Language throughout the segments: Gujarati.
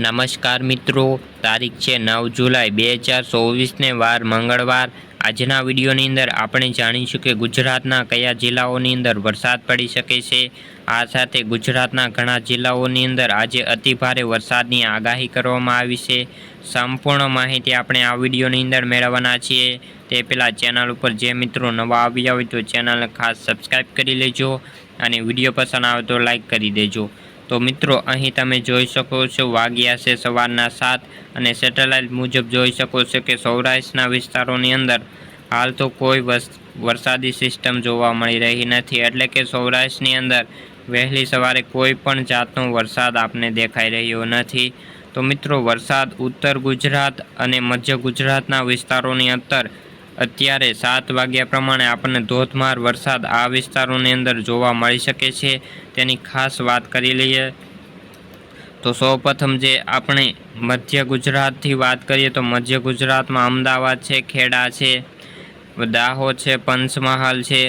નમસ્કાર મિત્રો, તારીખ છે નવ જુલાઈ બે હજાર ચોવીસને વાર મંગળવાર. આજના વિડીયોની અંદર આપણે જાણીશું કે ગુજરાતના કયા જિલ્લાઓની અંદર વરસાદ પડી શકે છે. આ સાથે ગુજરાતના ઘણા જિલ્લાઓની અંદર આજે અતિભારે વરસાદની આગાહી કરવામાં આવી છે. સંપૂર્ણ માહિતી આપણે આ વિડીયોની અંદર મેળવવાના છીએ. તે પહેલાં ચેનલ ઉપર જે મિત્રો નવા આવ્યા હોય તો ચેનલને ખાસ સબસ્ક્રાઈબ કરી લેજો અને વીડિયો પસંદ આવે તો લાઈક કરી દેજો. તો મિત્રો, અહીં તમે જોઈ શકો છો, વાગ્યા છે સવારના સાત અને સેટેલાઇટ મુજબ જોઈ શકો છો કે સૌરાષ્ટ્રના વિસ્તારોની અંદર હાલ તો કોઈ વરસાદી સિસ્ટમ જોવા મળી રહી નથી. એટલે કે સૌરાષ્ટ્રની અંદર વહેલી સવારે કોઈ પણ જાતનો વરસાદ આપને દેખાઈ રહ્યો નથી. તો મિત્રો, વરસાદ ઉત્તર ગુજરાત અને મધ્ય ગુજરાતના વિસ્તારોની અંદર અત્યારે સાત વાગ્યા પ્રમાણે આપણને ધોધમાર વરસાદ આ વિસ્તારોની અંદર જોવા મળી શકે છે. તેની ખાસ વાત કરી લઈએ તો સૌપ્રથમ જે આપણે મધ્ય ગુજરાતથી વાત કરીએ તો મધ્ય ગુજરાતમાં અમદાવાદ છે, ખેડા છે, દાહોદ છે, પંચમહાલ છે,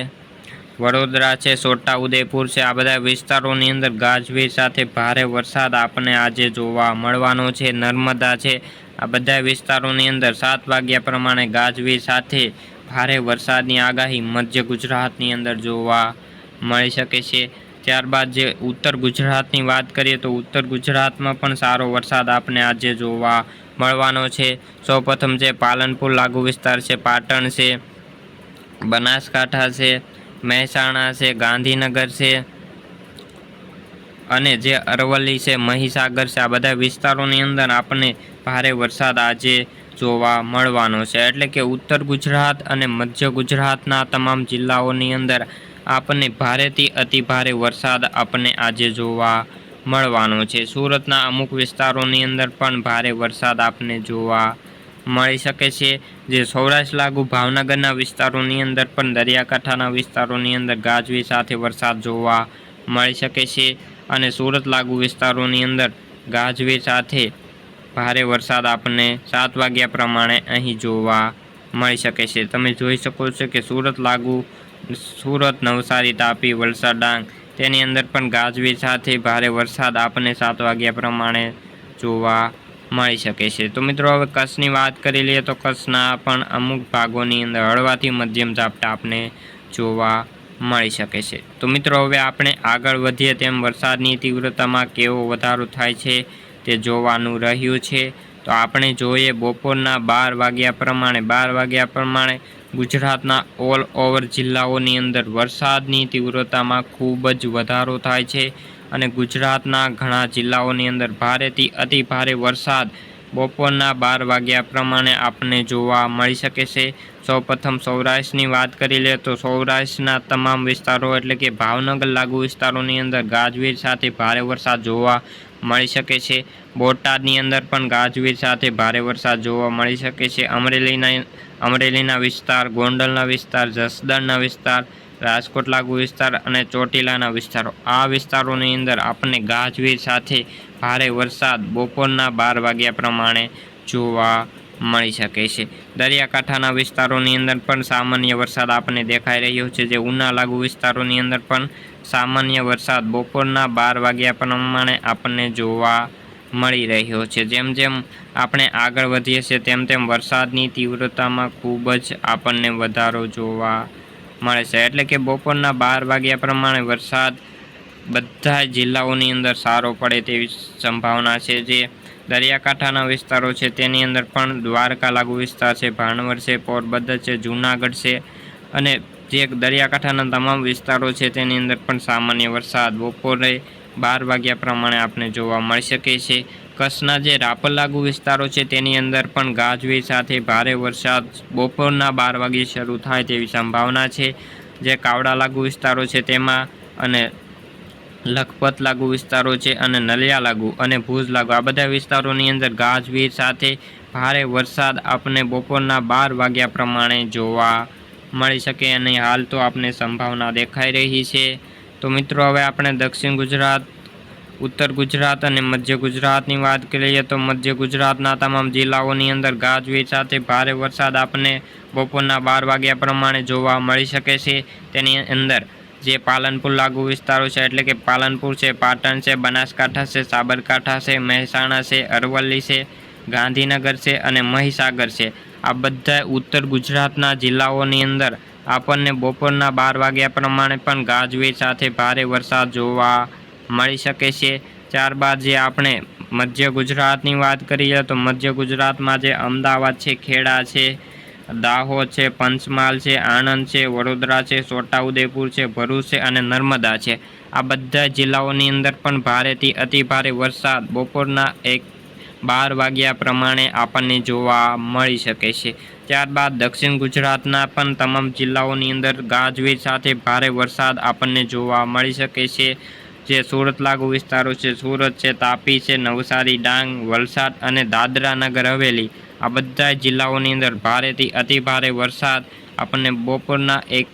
વડોદરા છે, છોટાઉદેપુર છે. આ બધા વિસ્તારોની અંદર ગાજવીજ સાથે ભારે વરસાદ આપણને આજે જોવા મળવાનો છે. નર્મદા છે આ બધા વિસ્તારોની અંદર સાત વાગ્યા પ્રમાણે ગાજવીજ સાથે ભારે વરસાદની આગાહી મધ્ય ગુજરાતની અંદર જોવા મળી શકે છે. ત્યારબાદ જે ઉત્તર ગુજરાતની વાત કરીએ તો ઉત્તર ગુજરાતમાં પણ સારો વરસાદ આપને આજે જોવા મળવાનો છે. સૌપ્રથમ જે પાલનપુર લાગુ વિસ્તાર છે, પાટણ છે, બનાસકાંઠા છે, મહેસાણા છે, ગાંધીનગર છે અને જે અરવલ્લી છે, મહીસાગર છે, આ બધા વિસ્તારોની અંદર આપણને ભારે વરસાદ આજે જોવા મળવાનો છે. એટલે કે ઉત્તર ગુજરાત અને મધ્ય ગુજરાતના તમામ જિલ્લાઓની અંદર આપણને ભારેથી અતિભારે વરસાદ આપણને આજે જોવા મળવાનો છે. સુરતના અમુક વિસ્તારોની અંદર પણ ભારે વરસાદ આપને જોવા મળી શકે છે. જે સૌરાષ્ટ્ર લાગુ ભાવનગરના વિસ્તારોની અંદર પણ દરિયાકાંઠાના વિસ્તારોની અંદર ગાજવી સાથે વરસાદ જોવા મળી શકે છે. અને સુરત લાગુ વિસ્તારોની અંદર ગાજવીજ સાથે ભારે વરસાદ આપણને સાત વાગ્યા પ્રમાણે અહીં જોવા મળી શકે છે. તમે જોઈ શકો છો કે સુરત લાગુ, સુરત, નવસારી, તાપી, વલસાડ, ડાંગ તેની અંદર પણ ગાજવીજ સાથે ભારે વરસાદ આપણને સાત વાગ્યા પ્રમાણે જોવા મળી શકે છે. તો મિત્રો, હવે કચ્છની વાત કરી લઈએ તો કચ્છના પણ અમુક ભાગોની અંદર હળવાથી મધ્યમ ઝાપટા આપણે જોવા મળી શકે છે. તો મિત્રો, હવે આપણે આગળ વધીએ તેમ વરસાદની તીવ્રતામાં કેવો વધારો થાય છે તે જોવાનું રહ્યું છે. તો આપણે જોઈએ બપોરના બાર વાગ્યા પ્રમાણે, બાર વાગ્યા પ્રમાણે ગુજરાતના ઓલ ઓવર જિલ્લાઓની અંદર વરસાદની તીવ્રતામાં ખૂબ જ વધારો થાય છે. અને ગુજરાતના ઘણા જિલ્લાઓની અંદર ભારેથી અતિ ભારે વરસાદ બપોરના બાર વાગ્યા પ્રમાણે આપણને જોવા મળી શકે છે. સૌપ્રથમ સૌરાષ્ટ્રની વાત કરી લે તો સૌરાષ્ટ્રના તમામ વિસ્તારો એટલે કે ભાવનગર લાગુ વિસ્તારોની અંદર ગાજવીજ સાથે ભારે વરસાદ જોવા મળી શકે છે. બોટાદની અંદર પણ ગાજવીજ સાથે ભારે વરસાદ જોવા મળી શકે છે. અમરેલીના અમરેલીના વિસ્તાર, ગોંડલના વિસ્તાર, જસદણના વિસ્તાર, રાજકોટ લાગુ વિસ્તાર અને ચોટીલાના વિસ્તારો. આ વિસ્તારોની અંદર આપણને ગાજવીજ સાથે ભારે વરસાદ બપોરના બાર વાગ્યા પ્રમાણે જોવા મળી શકે છે. દરિયાકાંઠાના વિસ્તારોની અંદર પણ સામાન્ય વરસાદ આપણને દેખાઈ રહ્યો છે. જે ઉના લાગુ વિસ્તારોની અંદર પણ સામાન્ય વરસાદ બપોરના બાર વાગ્યા પ્રમાણે આપણને જોવા મળી રહ્યો છે. જેમ જેમ આપણે આગળ વધીએ છીએ, તેમ તેમ વરસાદની તીવ્રતામાં ખૂબ જ આપણને વધારો જોવા મળે છે. એટલે કે બપોરના બાર વાગ્યા પ્રમાણે વરસાદ બધા જિલ્લાઓની અંદર સારો પડે તેવી સંભાવના છે. જે દરિયાકાંઠાના વિસ્તારો છે, તેની અંદર પણ દ્વારકા લાગુ વિસ્તાર છે ભાણવર છે, પોરબંદર છે, જૂનાગઢ છે અને જે દરિયાકાંઠાના તમામ વિસ્તારો છે, તેની અંદર પણ સામાન્ય વરસાદ. બપોરે બાર વાગ્યા પ્રમાણે આપણે જોવા મળી શકે છે. કચ્છના જે રાપર લાગુ વિસ્તારો છે, તેની અંદર પણ ગાજવીજ સાથે ભારે વરસાદ બપોરના બાર વાગ્યે શરૂ થાય તેવી સંભાવના છે. જે કાવડા લાગુ વિસ્તારો છે, તેમાં અને લખપત લાગુ વિસ્તારો છે અને નલિયા લાગુ અને ભુજ લાગુ. આ બધા વિસ્તારોની અંદર ગાજવીજ સાથે ભારે વરસાદ આપને બપોરના બાર વાગ્યા પ્રમાણે જોવા મળી શકે અને હાલ તો આપને સંભાવના દેખાઈ રહી છે. તો મિત્રો, હવે આપણે દક્ષિણ ગુજરાત, ઉત્તર ગુજરાત અને મધ્ય ગુજરાતની વાત કરીએ તો મધ્ય ગુજરાતના તમામ જિલ્લાઓની અંદર ગાજવીજ સાથે ભારે વરસાદ આપને બપોરના બાર વાગ્યા પ્રમાણે જોવા મળી શકે છે. તેની અંદર જે પાલનપુર લાગુ વિસ્તારો છે, એટલે કે પાલનપુર છે, પાટણ છે, બનાસકાંઠા છે, સાબરકાંઠા છે, મહેસાણા છે, અરવલ્લી છે, ગાંધીનગર છે અને મહીસાગર છે. આ બધા ઉત્તર ગુજરાતના જિલ્લાઓની અંદર આપણને બપોરના બાર વાગ્યા પ્રમાણે પણ ગાજવીજ સાથે ભારે વરસાદ જોવા મળી શકે છે. ત્યારબાદ જે આપણે મધ્ય ગુજરાતની વાત કરીએ તો મધ્ય ગુજરાતમાં જે અમદાવાદ છે, ખેડા છે દાહોદ છે, પંચમહાલ છે, આણંદ છે, વડોદરા છે, છોટાઉદેપુર છે, ભરૂચ છે અને નર્મદા છે. આ બધા જિલ્લાઓની અંદર પણ ભારેથી અતિ ભારે વરસાદ બપોરના એક બાર વાગ્યા પ્રમાણે આપણને જોવા મળી શકે છે. ત્યારબાદ દક્ષિણ ગુજરાતના પણ તમામ જિલ્લાઓની અંદર ગાજવીજ સાથે ભારે વરસાદ આપણને જોવા મળી શકે છે. જે સુરત લાગુ વિસ્તારો છે, સુરત છે, તાપી છે, નવસારી, ડાંગ, વલસાડ અને દાદરા નગર હવેલી. આ બધા જિલ્લાઓની અંદર ભારેથી અતિ ભારે વરસાદ આપણને બપોરના એક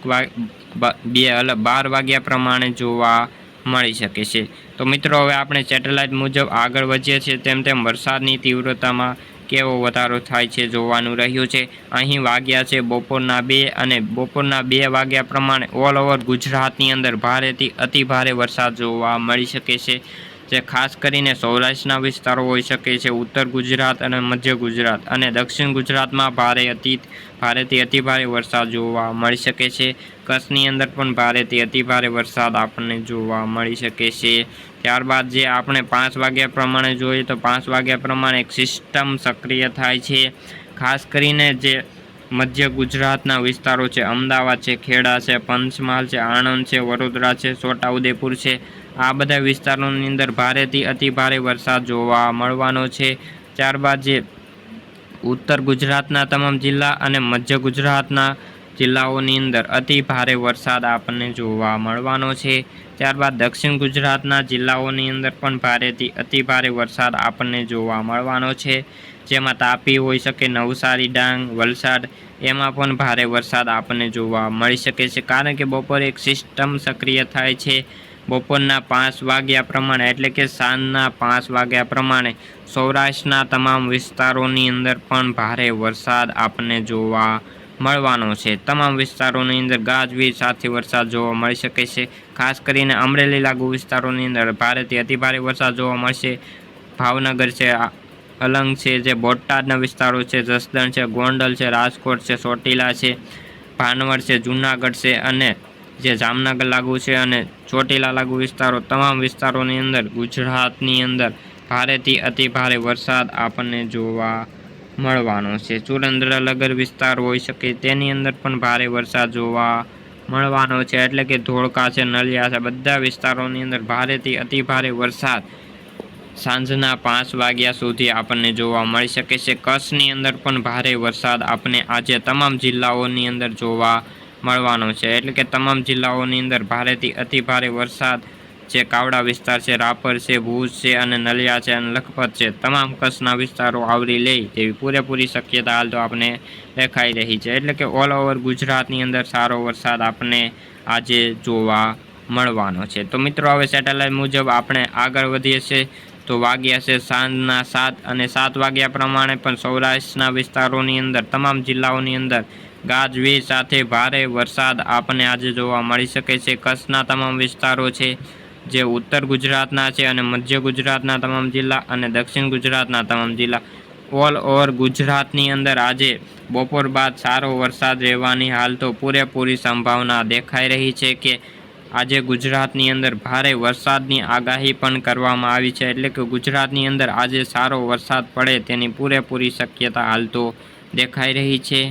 બ- બાર વાગ્યા પ્રમાણે જોવા મળી શકે છે. તો મિત્રો, હવે આપણે સેટેલાઇટ મુજબ આગળ વધીએ છીએ. તેમ તેમ વરસાદની તીવ્રતામાં કેવો વધારો થાય છે જોવાનું રહ્યું છે. અહીં વાગ્યા છે બપોરના બે અને બપોરના બે વાગ્યા પ્રમાણે ઓલ ઓવર ગુજરાતની અંદર ભારેથી અતિ ભારે વરસાદ જોવા મળી શકે છે. જે ખાસ કરીને સૌરાષ્ટ્રના વિસ્તારો હોઈ શકે છે, ઉત્તર ગુજરાત અને મધ્ય ગુજરાત અને દક્ષિણ ગુજરાતમાં ભારે અતિ ભારેથી અતિભારે વરસાદ જોવા મળી શકે છે. કચ્છની અંદર પણ ભારેથી અતિભારે વરસાદ આપણને જોવા મળી શકે છે. ત્યારબાદ જે આપણે પાંચ વાગ્યા પ્રમાણે જોઈએ તો પાંચ વાગ્યા પ્રમાણે એક સિસ્ટમ સક્રિય થાય છે. ખાસ કરીને જે મધ્ય ગુજરાતના વિસ્તારો છે, અમદાવાદ છે, ખેડા છે, પંચમહાલ છે, આણંદ છે, વડોદરા છે, છોટાઉદેપુર છે આ બધા વિસ્તારોની અંદર ભારેથી અતિ ભારે વરસાદ જોવા મળવાનો છે. ત્યારબાદ જે ઉત્તર ગુજરાતના તમામ જિલ્લા અને મધ્ય ગુજરાતના જિલ્લાઓની અંદર અતિ ભારે વરસાદ આપણને જોવા મળવાનો છે. ત્યારબાદ દક્ષિણ ગુજરાતના જિલ્લાઓની અંદર પણ ભારેથી અતિ ભારે વરસાદ આપણને જોવા મળવાનો છે. જેમાં તાપી હોઈ શકે, નવસારી, ડાંગ, વલસાડ એમાં પણ ભારે વરસાદ આપણને જોવા મળી શકે છે. કારણ કે બપોરે એક સિસ્ટમ સક્રિય થાય છે. બપોરના પાંચ વાગ્યા પ્રમાણે, એટલે કે સાંજના પાંચ વાગ્યા પ્રમાણે સૌરાષ્ટ્રના તમામ વિસ્તારોની અંદર પણ ભારે વરસાદ આપણને જોવા મળવાનો છે. તમામ વિસ્તારોની અંદર ગાજવીજ સાથે વરસાદ જોવા મળી શકે છે. ખાસ કરીને અમરેલી લાગુ વિસ્તારોની અંદર ભારેથી અતિભારે વરસાદ જોવા મળશે. ભાવનગર છે અલંગ છે, જે બોટાદના વિસ્તારો છે, જસદણ છે, ગોંડલ છે, રાજકોટ છે, ચોટીલા છે, ભાનવડ છે, જૂનાગઢ છે અને જે જામનગર લાગુ છે અને ચોટીલા લાગુ વિસ્તારો, તમામ વિસ્તારોની અંદર, ગુજરાતની અંદર ભારેથી અતિ ભારે વરસાદ આપણને જોવા મળવાનો છે. સુરેન્દ્રનગર વિસ્તાર હોઈ શકે, તેની અંદર પણ ભારે વરસાદ જોવા મળવાનો છે. એટલે કે ધોળકા છે, નલિયા છે, બધા વિસ્તારોની અંદર ભારેથી અતિ ભારે વરસાદ સાંજના પાંચ વાગ્યા સુધી આપણને જોવા મળી શકે છે. કચ્છની અંદર પણ ભારે વરસાદ આપણે આજે તમામ જિલ્લાઓની અંદર જોવા મળવાનો છે. એટલે કે તમામ જિલ્લાઓની અંદર ભારેથી અતિ ભારે વરસાદ જે કાવડા વિસ્તાર છે, રાપર છે, ભુજ છે અને નલિયા છે અને લખપત છે. તમામ કચ્છના વિસ્તારો આવરી લે તેવી પૂરેપૂરી શક્યતા હાલ તો આપણે દેખાઈ રહી છે. એટલે કે ઓલ ઓવર ગુજરાતની અંદર સારો વરસાદ આપણે આજે જોવા મળવાનો છે. તો મિત્રો, હવે સેટેલાઇટ મુજબ આપણે આગળ વધીએ છીએ. તો વાગ્યા છે સાંજના સાત અને સાત વાગ્યા પ્રમાણે પણ સૌરાષ્ટ્રના વિસ્તારોની અંદર, તમામ જિલ્લાઓની અંદર ગાજવીજ સાથે ભારે વરસાદ આપણને આજે જોવા મળી શકે છે. કચ્છના તમામ વિસ્તારો છે, જે ઉત્તર ગુજરાતના છે અને મધ્ય ગુજરાતના તમામ જિલ્લા અને દક્ષિણ ગુજરાતના તમામ જિલ્લા. ઓલ ઓવર ગુજરાતની અંદર આજે બપોર બાદ સારો વરસાદ રહેવાની હાલ તો પૂરેપૂરી સંભાવના દેખાઈ રહી છે કે આજે ગુજરાતની અંદર ભારે વરસાદની આગાહી પણ કરવામાં આવી છે. એટલે કે ગુજરાતની અંદર આજે સારો વરસાદ પડે તેની પૂરેપૂરી શક્યતા હાલ તો દેખાઈ રહી છે.